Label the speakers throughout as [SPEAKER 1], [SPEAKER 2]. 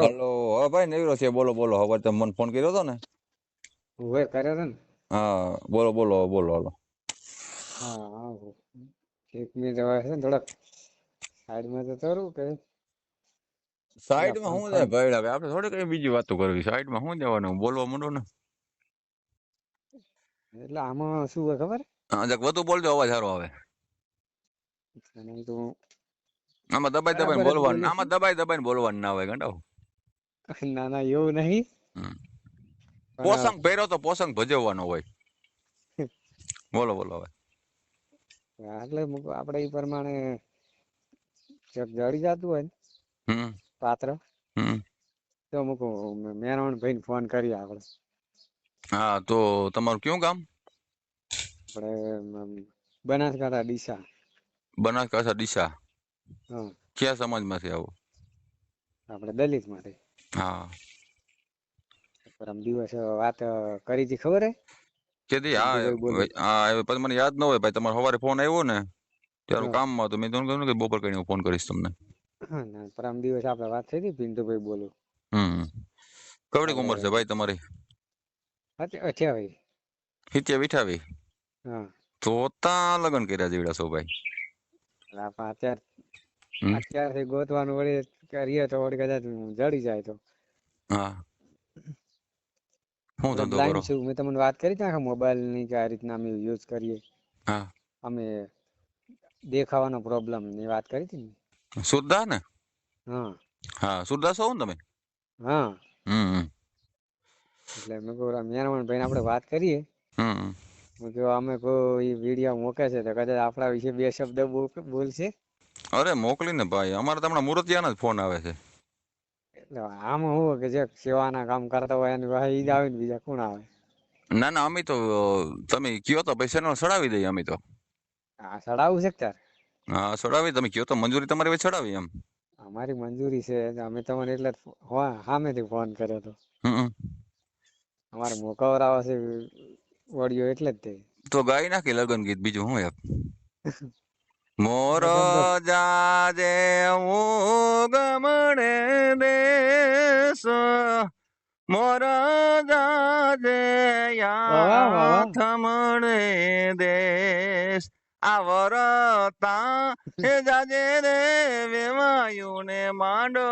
[SPEAKER 1] Hello હા ભાઈ નવીરો છે. બોલો બોલો. હવે તમે મને ફોન કર્યો હતો ને?
[SPEAKER 2] હવે કર્યો હતો ને?
[SPEAKER 1] હા. બોલો બોલો. બોલો હાલો.
[SPEAKER 2] હા એક મિનિટ હવે છે થોડાક સાઈડમાં તો થોડું કે?
[SPEAKER 1] સાઈડમાં શું જાય ભાઈ આપણે થોડી કઈ બીજી વાતો કરવી. સાઈડમાં શું જવાનું? બોલવા માંડો ને.
[SPEAKER 2] એટલે આમાં શું હોય ખબર?
[SPEAKER 1] હા જક વધુ બોલજો. અવાજ સારો આવે.
[SPEAKER 2] તો
[SPEAKER 1] આમાં દબાઈ દબાઈને બોલવાનું આમાં દબાઈ દબાઈને બોલવાનું ના હોય ગંડાવ
[SPEAKER 2] ના ના એવું નહીં.
[SPEAKER 1] પોસંગ પહેર્યો તો પોસંગ ભજવવાનો હોય. બોલો બોલો હવે.
[SPEAKER 2] એટલે આપણે એ પ્રમાણે જડી જતું હોય ને પાત્ર તો મૂકો મેરવણ ભાઈને ફોન કરીએ આપણે
[SPEAKER 1] હા તો તમારું કયું ગામ?
[SPEAKER 2] આપણે બનાસકાંઠા ડીસા.
[SPEAKER 1] બનાસકાંઠા ડીસા. કયા સમાજમાંથી આવો?
[SPEAKER 2] આપણે દલિત માટે
[SPEAKER 1] હા
[SPEAKER 2] પરમ દિવસ વાત કરી હતી ખબર હે?
[SPEAKER 1] કેદી હા હા પછી મને યાદ ન હોય ભાઈ તમારો સવારે ફોન આવ્યો ને ત્યારે. કામમાં હતો મેં તમને કહ્યું કે બપોર કરીને ફોન કરીશ તમને.
[SPEAKER 2] ના પરમ દિવસ આપણે વાત થઈ હતી પિન્ટુભાઈ બોલું.
[SPEAKER 1] હમ.
[SPEAKER 2] કવડી
[SPEAKER 1] ઉંમર છે ભાઈ તમારી?
[SPEAKER 2] અઠ્યાવી.
[SPEAKER 1] હિત્યા વિઠાવી
[SPEAKER 2] હા.
[SPEAKER 1] તો તા લગ્ન કર્યા જેવડા છો ભાઈ.
[SPEAKER 2] અત્યારે. અત્યારથી ગોતવાનું વળી કરીએ તો વળી કદાચ જડી જાય તો.
[SPEAKER 1] હા.
[SPEAKER 2] હું
[SPEAKER 1] ધંધો કરો?
[SPEAKER 2] છું. મેં તમને વાત કરી ત્યાં મોબાઈલની કે આ રીતના અમે યુઝ કરીએ.
[SPEAKER 1] હા.
[SPEAKER 2] અમે દેખાવાનો પ્રોબ્લેમની વાત કરી હતી ને
[SPEAKER 1] સુરદા ને?
[SPEAKER 2] હા.
[SPEAKER 1] હા સુરદા છો ને તમે?
[SPEAKER 2] હા.
[SPEAKER 1] હમ.
[SPEAKER 2] એટલે મેં કહું મેરવણ ભાઈ આપણે વાત કરીએ.
[SPEAKER 1] હમ.
[SPEAKER 2] મેં કહ્યું અમે કોઈ વીડિયો મૂકે છે તો કદાચ આપણા વિશે બે શબ્દ બોલ- બોલશે.
[SPEAKER 1] અરે મોકલીને ભાઈ અમારે તમને મુરતિયાના જ ફોન આવે છે.
[SPEAKER 2] એટલે હું કે જે સેવાના કામ કરતા હોય એની પાસે ઈ જ આવે ને બીજા કોણ આવે?
[SPEAKER 1] ના ના અમે તો તમે કયો તો પૈસા નો સડાવી દઈએ અમે તો.
[SPEAKER 2] હા સડાવું છે તાર
[SPEAKER 1] હા સડાવી તમે કયો તો મંજૂરી તમારી વચ્ચે સડાવી એમ.
[SPEAKER 2] અમારી મંજૂરી છે અમે તમને એટલે સામેથી ફોન કર્યો
[SPEAKER 1] તો.
[SPEAKER 2] અમારે મોકવર મોકવરાવો છે ઓડિયો એટલે જ તે.
[SPEAKER 1] તો ગાઈ નાખી લગન ગીત બીજું હું યાર મોર જાજે હું ગમણે દેશ. મોર જાજે થમણે દેશ. આવરતા હે જાજે રે વેવાયું ને માંડો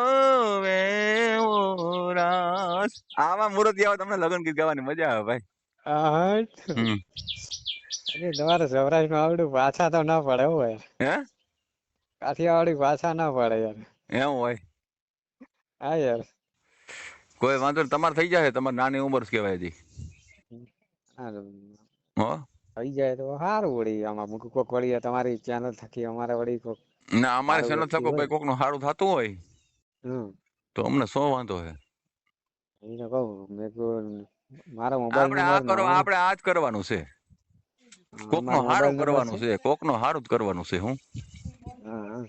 [SPEAKER 1] વેરાસ આવા મુરત આવે તમને લગન ગીત ગાવાની મજા આવે ભાઈ.
[SPEAKER 2] અરે તમારે સૌરાષ્ટ્રમાં આવડું પાછા તો ના પડે હોય
[SPEAKER 1] હે?
[SPEAKER 2] કાઠિયાવાડી પાછા ના પડે યાર.
[SPEAKER 1] એમ હોય?
[SPEAKER 2] હા યાર.
[SPEAKER 1] કોઈ વાંધો નહીં તમારે થઈ જાય તમારે નાની ઉંમર કહેવાય હજી. હો.
[SPEAKER 2] થઈ જાય તો સારું વળી આમાં મૂકું કોક વળી તમારી ચેનલ થકી અમારે વળી કોક
[SPEAKER 1] ના અમારે ચેનલ થકો ભાઈ કોકનું સારું થતું હોય તો અમને શું વાંધો હે.
[SPEAKER 2] એને કહું મેં મારા મોબાઈલ
[SPEAKER 1] આપણે આ કરો આપણે આ જ કરવાનું છે. કોકનું સારું કરવાનું છે? કોકનું સારું જ કરવાનું છે હું?
[SPEAKER 2] કોઈ હા.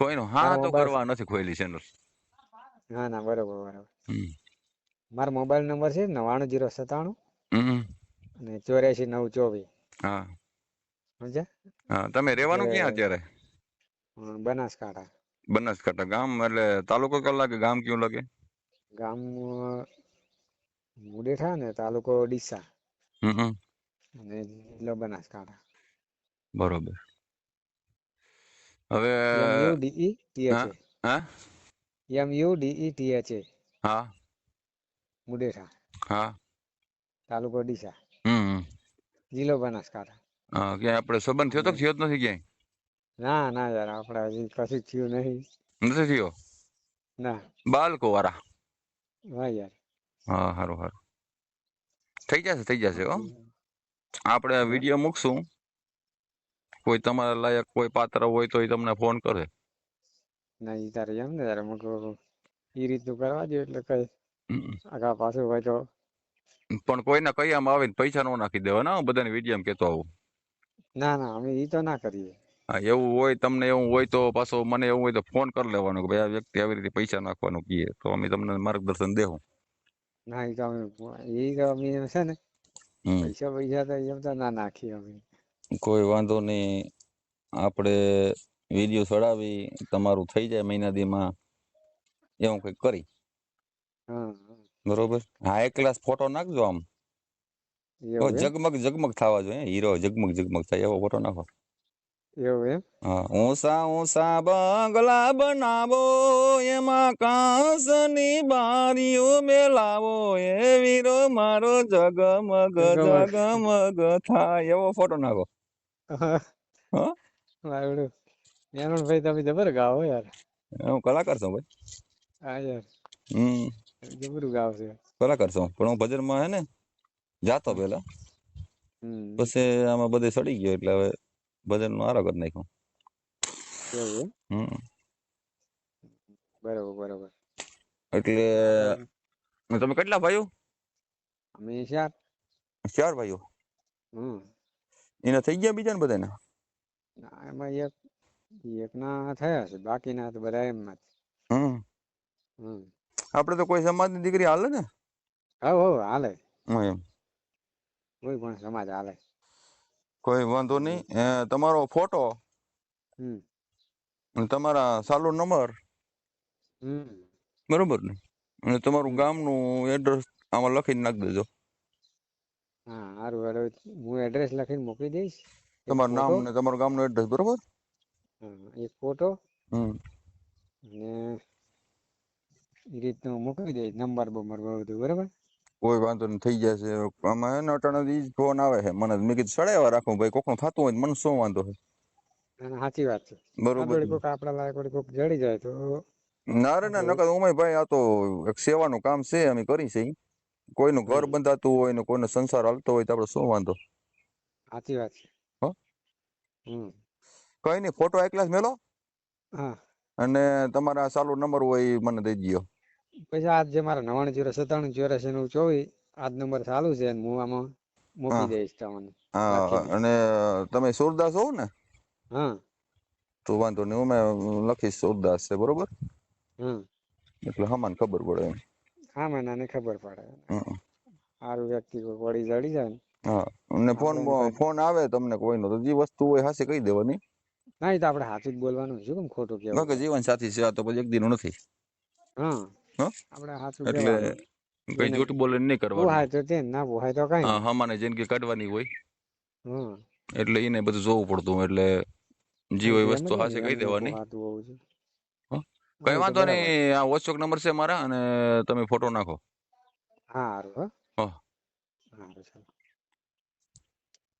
[SPEAKER 1] કોઈનું હા તો કરવા નથી ખોયેલી ચેનલ
[SPEAKER 2] ના ના બરોબર બરોબર. મારો મોબાઈલ નંબર છે નવાણું જીરો સત્તાણું અને ચોર્યાસી નવ ચોવીસ.
[SPEAKER 1] હા. હા તમે રહેવાનું ક્યાં અત્યારે?
[SPEAKER 2] બનાસકાંઠા.
[SPEAKER 1] બનાસકાંઠા ગામ એટલે તાલુકો કયો લાગે ગામ કયું લાગે?
[SPEAKER 2] ગામ મુડેઠા ને તાલુકો ડીસા
[SPEAKER 1] હમ હમ.
[SPEAKER 2] અને જિલ્લો બનાસકાંઠા
[SPEAKER 1] બરોબર હવે
[SPEAKER 2] M U D T H
[SPEAKER 1] હા હા
[SPEAKER 2] M U D T H
[SPEAKER 1] હા
[SPEAKER 2] મુડેસા
[SPEAKER 1] હા
[SPEAKER 2] તાલુકો ડીસા
[SPEAKER 1] હમ.
[SPEAKER 2] જિલ્લો બનાસકાંઠા
[SPEAKER 1] હા કે આપણે સંબંધ થયો તો થયો જ નથી ક્યાંય
[SPEAKER 2] ના ના યાર આપણે હજી કશું થયું નહીં
[SPEAKER 1] નથી થયો
[SPEAKER 2] ના
[SPEAKER 1] બાળકો વાળા
[SPEAKER 2] હા યાર
[SPEAKER 1] હા સારું સારું થઈ જશે થઈ જશે હો આપણે વીડિયો મૂકશું. કોઈ તમારા લાયક કોઈ પાત્ર હોય તો એ તમને ફોન કરે.
[SPEAKER 2] ના એ તારે એમ ને તારે મુક એ રીતનું કરવા દે એટલે કઈ. આગા પાછું હોય તો.
[SPEAKER 1] પણ કોઈના કૈયામાં આવીને પૈસા નો નાખી દેવાના હો, બધાને વીડિયો કેતો આવું.
[SPEAKER 2] ના ના અમે એ તો ના કરીએ.
[SPEAKER 1] હા એવું હોય તમને એવું હોય તો પાછો મને એવું હોય તો ફોન કરી લેવાનો કે ભાઈ આ વ્યક્તિ આવી રીતે પૈસા નાખવાનું કહે તો અમે તમને માર્ગદર્શન દેવું
[SPEAKER 2] ના એ તો અમે એ તો અમે છે ને. પૈસા પૈસા તો એમ તો ના નાખીએ અમે.
[SPEAKER 1] કોઈ વાંધો નહીં. આપણે વીડિયો ચડાવી તમારું થઈ જાય મહિના દીમાં એવું કંઈક કરી. બરોબર? હા એક ક્લાસ ફોટો નાખજો આમ. જગમગ જગમગ થવા જોઈએ હીરો જગમગ જગમગ થાય એવો ફોટો નાખો.
[SPEAKER 2] એવું એમ?
[SPEAKER 1] હા ઊંસા ઊંસા બંગલા બનાવો એમાં કાંસની બારીઓ મેલાવો એ વીરો મારો જગમગ
[SPEAKER 2] જગમગ.
[SPEAKER 1] થાય. એવો ફોટો નાખો.
[SPEAKER 2] મેમનભાઈ તમે જબર ગાઓ યાર.
[SPEAKER 1] હું કલાકાર છું ભાઈ.
[SPEAKER 2] હા યાર.
[SPEAKER 1] હમ.
[SPEAKER 2] જબરું ગાવ છે.
[SPEAKER 1] કલાકાર છું. પણ હું ભજનમાં હે ને જાતો પેલા પછી આમાં બધે સડી ગયો એટલે હવે ભજનનું આરો કરી નાખ્યું.
[SPEAKER 2] એવું એમ?
[SPEAKER 1] હમ.
[SPEAKER 2] બરાબર બરોબર.
[SPEAKER 1] એટલે તમે કેટલા ભાઈઓ?
[SPEAKER 2] અમે ચાર.
[SPEAKER 1] ચાર ભાઈઓ?
[SPEAKER 2] હમ.
[SPEAKER 1] એના થઈ ગયા બીજા ને બધાને?
[SPEAKER 2] ના, એમાં એક એક ના થયા છે બાકીના તો બધા એમ જ.
[SPEAKER 1] હમ.
[SPEAKER 2] હમ.
[SPEAKER 1] આપણે તો કોઈ સમાજની દીકરી હાલે ને?
[SPEAKER 2] હા હો હાલે.
[SPEAKER 1] એમ.
[SPEAKER 2] કોઈ પણ સમાજ હાલે.
[SPEAKER 1] કોઈ વાંધો નહીં. તમારો ફોટો તમારા સાલો નંબર બરોબર ને? અને તમારું ગામનું એડ્રેસ આમાં લખીને નાખી દેજો.
[SPEAKER 2] હા સારું હારું. હું એડ્રેસ લખીને મોકલી દઈશ.
[SPEAKER 1] તમારું નામ ને તમારું ગામનું એડ્રેસ બરોબર?
[SPEAKER 2] એક ફોટો
[SPEAKER 1] હમ.
[SPEAKER 2] અને એ રીતનું મોકલી દઈશ. નંબર બંબર બધું બરાબર?
[SPEAKER 1] કોઈ વાંધો નહીં થઈ જશે. આમાં એનો અટાણે ઈ જ ફોન આવે છે મને. મેં કીધું સડાવ્યા રાખું ભાઈ કોકનું થતું હોય મને શું વાંધો છે
[SPEAKER 2] સાચી વાત છે.
[SPEAKER 1] બરોબર
[SPEAKER 2] કોક આપણા લાયક કોક જડી જાય તો
[SPEAKER 1] ના રે ના નકર ઉમય ભાઈ આ તો એક સેવાનું કામ છે અમે કરી છે. કોઈનું ઘર બંધાતું હોય ને કોઈનો સંસાર હાલતો હોય તો આપણે શું વાંધો?
[SPEAKER 2] સાચી વાત છે.
[SPEAKER 1] હો? કઈ નહીં ફોટો એકલાસ મેલો?
[SPEAKER 2] હા.
[SPEAKER 1] અને તમારા સાલો નંબર હોય મને દઈ દ્યો.
[SPEAKER 2] પછી આજ જે મારા નવાણું ચોરસ સત્તાણું ચોરસ એનું ચોવીસ આજ નંબર ચાલુ છે અને હું આમાં મૂકી દઈશ તમને.
[SPEAKER 1] હા અને તમે સુરદાસ હોવ ને?
[SPEAKER 2] હા.
[SPEAKER 1] તો વાંધો નહીં હું મેં લખીશ સુરદાસ છે બરોબર?
[SPEAKER 2] હમ.
[SPEAKER 1] એટલે હમાન ખબર પડે એમ.
[SPEAKER 2] હા મને આને ખબર પડે. સારું વ્યક્તિ કોઈ વળી જડી જાય ને.
[SPEAKER 1] હા. અને ફોન ફોન આવે તમને કોઈનો તો જે વસ્તુ હોય હાસે કહી દેવાની.
[SPEAKER 2] ના એ તો આપણે સાચું જ બોલવાનું શું કેમ ખોટું
[SPEAKER 1] કારણ કે
[SPEAKER 2] કેવું
[SPEAKER 1] જીવન સાથી છે તો પછી એક દિન નથી.
[SPEAKER 2] હા.
[SPEAKER 1] એટલે કઈ જૂઠ બોલે નહીં કરવાનું.
[SPEAKER 2] પોહાય તો તે ના પોહાય તો કઈ.
[SPEAKER 1] હા હમાને જિંદગી કાઢવાની હોય.
[SPEAKER 2] હા
[SPEAKER 1] એટલે એને બધું જોવું પડતું એટલે જી હોય વસ્તુ હાસે કહી દેવાની. હો?
[SPEAKER 2] હા,
[SPEAKER 1] કઈ વાંધો નહીં આ વોટ્સએપ નંબર છે મારા અને તમે ફોટો નાખો.
[SPEAKER 2] હા. હા.
[SPEAKER 1] હો
[SPEAKER 2] હો.